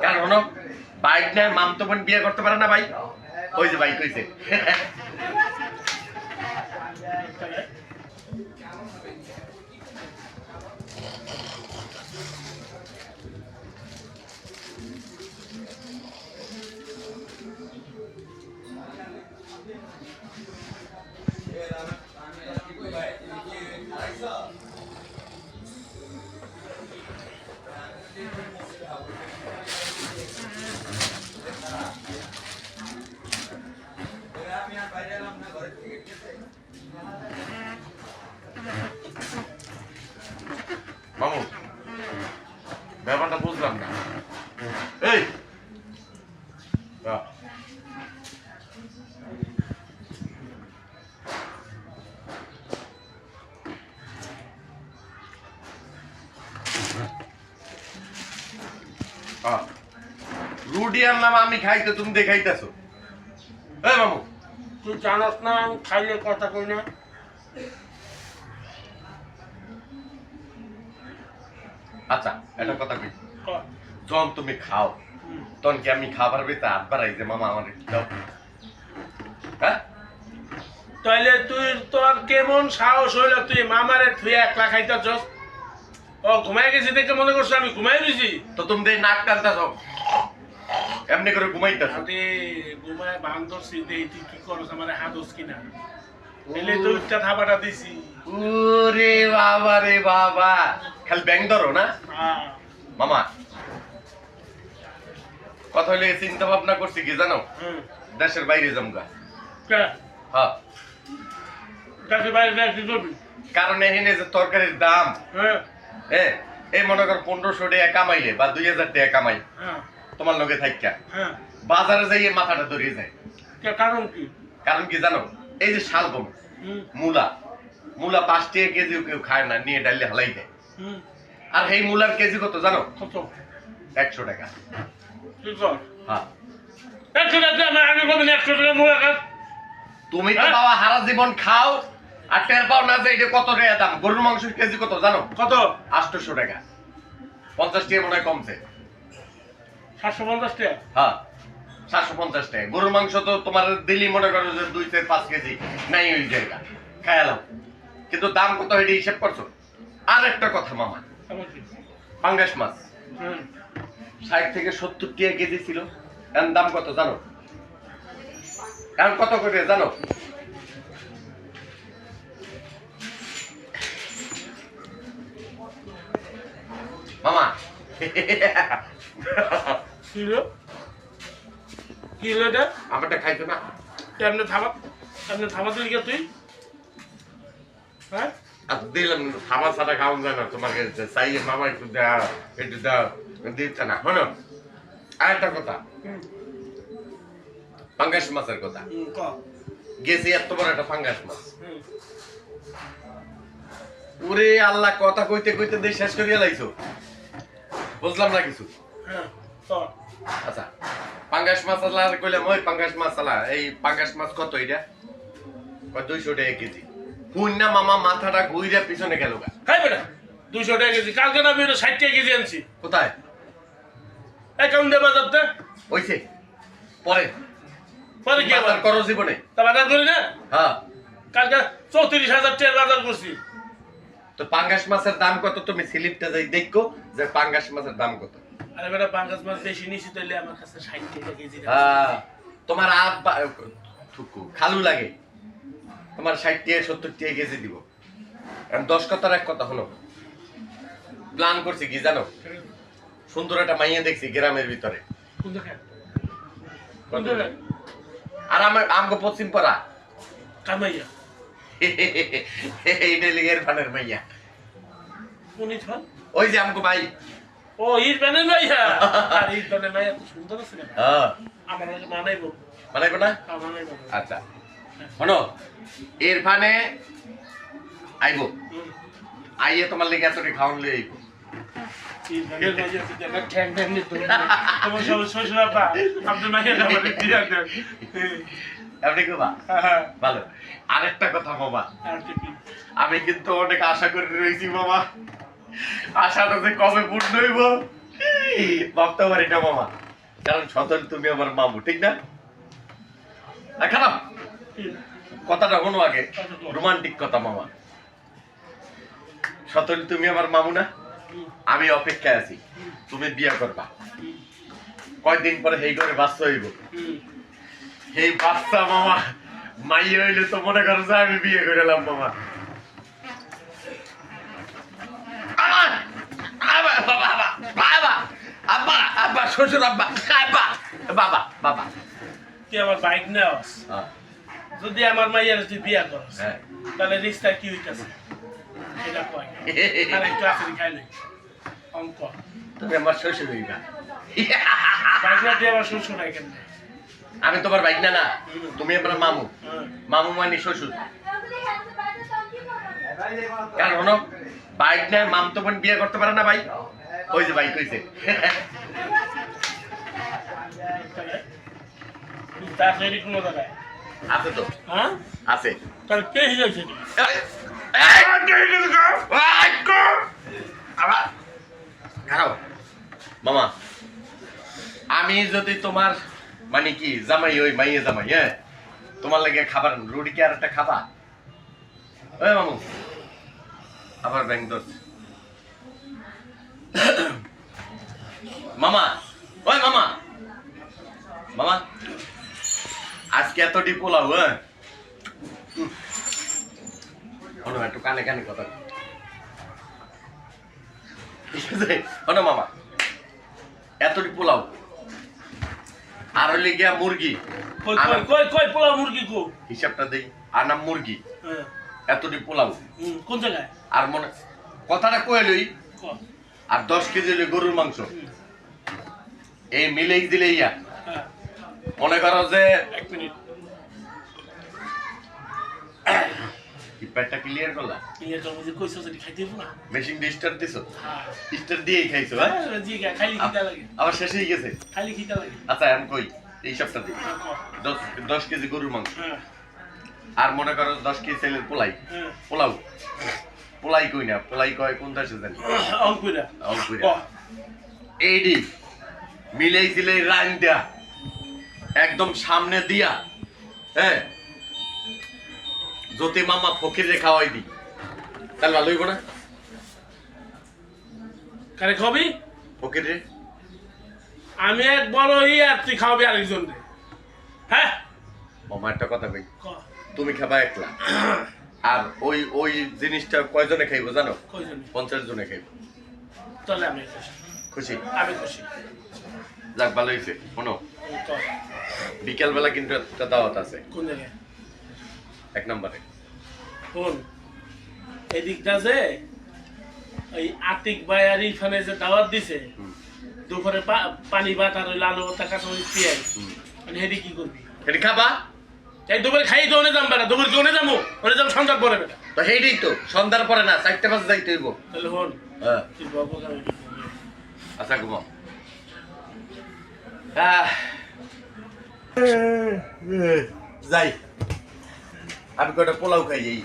কারণ বাইক নেয় মামতো বোন বিয়ে করতে পারে না ভাই? ওই যে বাইক হইছে মামু ব্যাপারটা বুঝলাম না। এই। রুটি আনলাম আমি খাইতে তুমি দেখাইতেছো। এই মামু তুই জানাস না আমি খাইলে কথা কই না। আচ্ছা একটা কথা কই। যখন তুমি খাও। তখন কি আমি খাবার ভিতরে হাত বাড়াই যে মামা আমার দাও। হ্যাঁ? তাইলে তুই তোর কেমন সাহস হইল তুই মামারে তুই একলা খাইতেছস? ও ঘুমাই গেছি দেখে মনে করছ আমি ঘুমাই গেছি তো তুমি নাক টানতেছ এমনি করে ঘুমাইতেছ? আরে ঘুমায় বান্দর সিদ্ধে তুই কি করছ আমার হাদস কিনা? এলে তো উচ্চা থাবাটা দিছি। ওরে বাবা রে বাবা। খালি ব্যাং ধরো না? হ্যাঁ। মামা কথা হইলে চিন্তা ভাবনা করছি কি জানো। দেশের বাইরে জমগা? হ্যাঁ। বাইরে কারণ এখানে যে তরকারির দাম হ্যাঁ। হ্যাঁ এই মনে কর পনেরোশো টাকা কামাইলে বা দুই হাজার টাকা কামাই। হ্যাঁ। তোমার লগে থাইকা। হ্যাঁ। বাজারে যাইয়ে মাথাটা ধরিয়ে যায় কারণ কি? কারণ কি জানো? এই যে শালগম মূলা। মূলা পাঁচ টাকা কেজি কেউ খায় না নিয়ে ডাইলে হালাই দেয়। আর এই মূলার কেজি কত জানো? কত? একশো টাকা। হ্যাঁ। একশো টাকা আমি আগে একশো টাকা মোড়া খাস। তুমি তো হ্যাঁ? বাবা হারা জীবন খাও আর টের পাও না যে এটা কত টাকা দাম। গরুর মাংসের কেজি কত জানো? কত? আটশোশো টাকা। পঞ্চাশ টাকা মনে হয় কমছে। সাতশো পঞ্চাশ টাকা। হ্যাঁ সাতশো পঞ্চাশ টাকা। গরুর মাংস তো তোমার দিল্লি মনে করো যে দুই থেকে পাঁচ কেজি। নাই ওই জায়গা। খায়ালাম কিন্তু দাম কত এটা হিসেব করছ? আর একটা কথা মামা। পাঙ্গাস মাছ। হুম। ষাট থেকে সত্তর টাকা কেজি ছিল। এর দাম কত জানো? এখন কত করে জানো? মামা। হলো কি হলো এটা আমারটা খাইতো না। এমনি থামা এমনি থামা দিলি কে তুই? হ্যাঁ? আর দিলাম খাওয়ান যায় না। তোমাকে চাই মামা একটু দেওয়া একটু দেওয়া দিচ্ছে না। আর একটা কথা। মাছের কথা। গেছি এত বড় একটা ফাঙ্গাস মাছ। ওরে আল্লাহ কথা কইতে কইতে দিয়ে শেষ করিয়া লাইছো। বুঝলাম না কিছু। হ্যাঁ আচ্ছা পাঙ্গাস মাসালা কইলাম ওই পাঙ্গাস এই পাঙ্গাস মাছ কত এটা? দুইশো টাকা কেজি। না মামা মাথাটা ঘুইরা পিছনে গেল গা। খাই বেটা দুশো টাকা কেজি। কালকে না আমি ষাট টাকা কেজি আনছি। কোথায়? অ্যাকাউন্টে বাজার দে ওইছে। পরে। পরে কি আবার? করো জীবনে। তা বাজার করি না? হ্যাঁ। কালকে চৌত্রিশ হাজার টাকা বাজার করছি। তো পাঙ্গাস মাছের দাম কত? তুমি স্লিপটা যাই দেখো যে পাঙ্গাস মাছের দাম কত। আরে বেটা পাঙ্গাস মাছ বেশি নিছি তাইলে আমার কাছে টাকা কেজি। হ্যাঁ তোমার আপ থুকু খালু লাগে। তোমার ষাট টাকা সত্তর টাকা কেজি দিব। এখন দশ কথার এক কথা হলো প্ল্যান করছি কি জানো? সুন্দর একটা মাইয়া দেখছি গ্রামের ভিতরে। আর আমার আমগো পশ্চিম পাড়া। কামাইয়া লিগের ফানের মাইয়া। উনি ওই যে আমগো ভাই। ও বানের মাইয়া আর মাইয়া সুন্দর আছে না? হ্যাঁ আমার মানাইবো মানাইবো না? মানাইবো আচ্ছা। শোনো আইবো। আইয়ে তোমার লেগে এতটি খাওয়ান আইবো। হ্যাঁ ভালো। আরেকটা কথা? আমি কিন্তু অনেক আশা করে রয়েছি বাবা আশাটা যে কবে পূর্ণ হইব? ভাবতে পারি না মামা। কারণ সতল তুমি আমার মামু, ঠিক না? খারাপ। কথাটা হলো আগে। রোমান্টিক কথা মামা। সতল তুমি আমার মামু না? আমি অপেক্ষায় আছি। তুমি বিয়ে করবা। কয়দিন পরে সেই ঘরে বাচ্চা হইব? সেই বাচ্চা মামা মাই হইলে তো মনে করো যে আমি বিয়ে করলাম মামা আবার! আবার! বাবা! বাবা! আব্বা! আব্বা! শ্বশুর আব্বা! আব্বা! বাবা! বাবা! তুই আমার বাইক নেওয়াস হ্যাঁ, যদি আমার মাইয়ার তুই বিয়া করস হ্যাঁ। তাহলে রিক্সটা কি হইতাছে এটা কয় আর একটু আসি খাই অঙ্ক তুমি আমার শ্বশুর হইবা বাইক না তুই আমার শ্বশুর হয় কেন আমি তোমার বাইক না না তুমি আমার মামু। মামু মানে শ্বশুর কারণ বাইক না মাম তো বোন বিয়ে করতে পারে না ভাই ওই যে বাইক হইছে তাহলে তার শরীর কোনো জায়গায় আছে তো? হ্যাঁ? আছে। তাহলে কে হিসেবে সেটি মামা আমি যদি তোমার মানে কি জামাই ওই মাইয়ে জামাই হ্যাঁ? তোমার লাগে খাবার রুটি কি আর একটা খাবা? ওই মামু। আবার ব্যাংক মামা ওই মামা। মামা আজকে এতটি পোলাও হ্যাঁ? একটু কানে কানে কথা মামা এতটি পোলাও। আর হইলে গিয়া মুরগি। কই কই পোলাও মুরগি কো? হিসাবটা দেই আর নাম মুরগি। হ্যাঁ। এতটি পোলাও। কোন জায়গায়? আর মনে কথাটা কয়ে লই। আর দশ কেজি লই গরুর মাংস। এই মিলেই দিলে ইয়া। হ্যাঁ মনে করো যে এক মিনিট। কি ক্লিয়ার করলা? ইয়ে তো বুঝি কইছো যদি খাইতে হইবো না। মেশিন দিয়ে দিছো? হ্যাঁ। স্টার দিয়েই খাইছো হ্যাঁ? হ্যাঁ, জি গা, খিদা লাগে। আবার শেষ হয়ে গেছে? খাইলি খিদা লাগে। আচ্ছা আমি কই? এই সপ্তাহ দিই হ্যাঁ, ক। দশ দশ কেজি গরুর মাংস। হ্যাঁ। আর মনে করো দশ কেজি ছেলের পোলাই। হ্যাঁ। পোলাও। পোলাই কই না? পোলাই কয় কোন দেশে জানি? অঙ্কুরা অঙ্কুরা। ক? এইডি মিলেই দিলে রান দেয়া একদম সামনে দিয়া হ্যাঁ? যদি মামা ফকিরে খাওয়াই দি। তাহলে ভালো হইব না? কারে খাবি ফকিরে আমি এক বড় ই আর তুই খাওয়াবি আরেকজন রে হ্যাঁ? মামা একটা কথা কই? তুমি খাবা একলা? আর ওই ওই জিনিসটা কয়জনে খাইবো জানো? কয়জন? পঞ্চাশ জনে খাইবো। তাহলে আমি খুশি? আমি খুশি। যাক ভালো হয়েছে শোনো হুম, ক। বিকেল বেলা কিন্তু একটা দাওয়াত আছে। কোন জায়গায়? এক নম্বরে। শোন এদিকটা যে ওই আতিক ভাই আর ইরফানে যে দাওয়াত দিছে দুপুরে পানি ভাত আর ওই লাল ভর্তা কাঁচামরিচ পেঁয়াজ। মানে হেডি কি করবি? এটি খাবা? এই দুপুরে খাই তো যাম বেটা দুপুরে কি ওনে যাব ওনে যাম সন্ধ্যা পরে বেটা। তো সেইটাই তো সন্ধ্যার পরে না চারটে বাজে যাইতে হইব। তাহলে হন। হ্যাঁ? আচ্ছা ঘুমাও। যাই। আমি কয়টা পোলাও খাই এই।